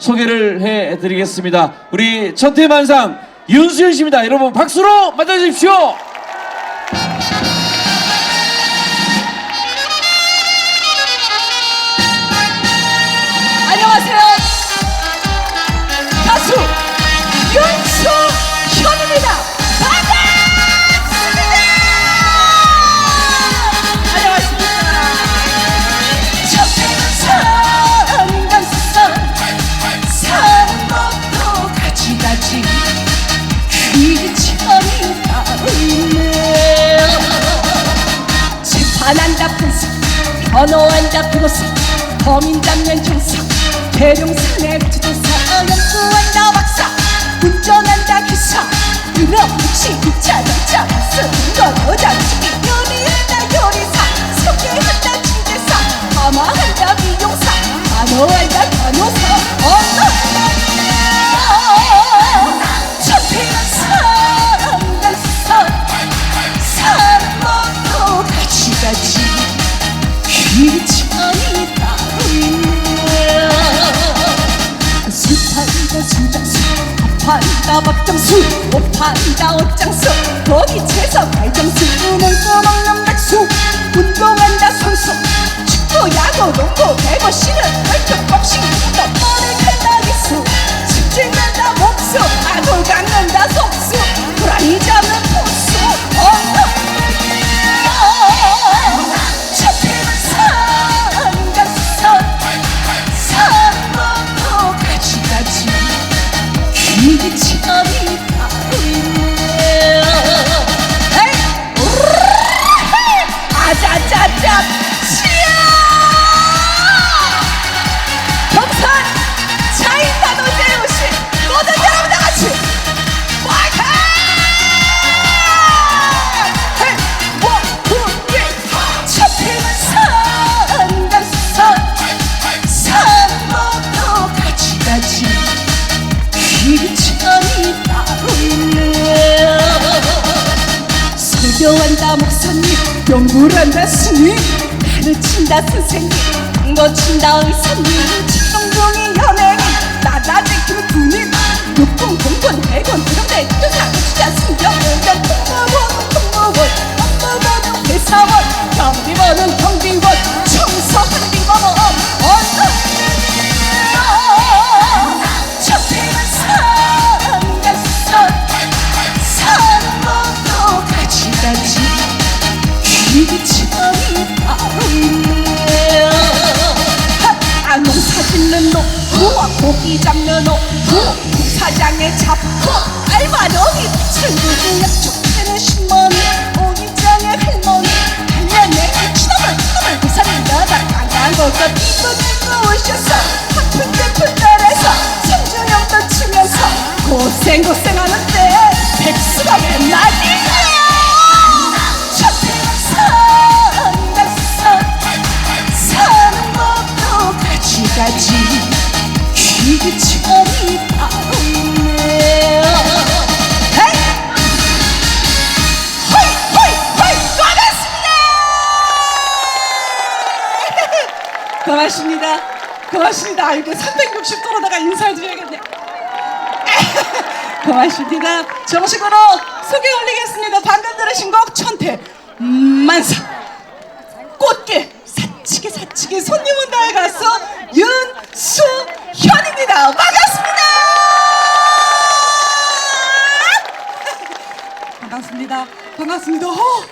소개를 해드리겠습니다. 우리 천태만상 윤수현 씨입니다. 여러분 박수로 맞아주십시오. 재판한다 판사 변호한다 변호사 범인 잡는 형사 대룡산의 구조사 연구한다 박사 운전한다 기사 끊임없이 기차 전차 쓰는 건 여자친구 요리한다 요리사 소개한다 중개사 파마한다 미용사 간호한다 밥장수 옷 판다 옷장수. 거기 채석 갈장수. 우는 꺼먹는 백수. 운동한다 선수 설교한다 목사님. 연구를 한다 스님 가르친다 선생님. 당거 친다 의사님 짓는 놈. 부와 고기 잡는 놈. 부, 사장의 잡고 알바 놈이 친구들 약속 고맙습니다. 고맙습니다. 아이고 360도로다가 인사드려야겠네. 고맙습니다. 정식으로 소개 올리겠습니다. 방금 들으신 곡 천태 만사. 꽃게 사치게 사치게 손님 온다의 가수 윤수현입니다. 반갑습니다. 반갑습니다. 반갑습니다. 어,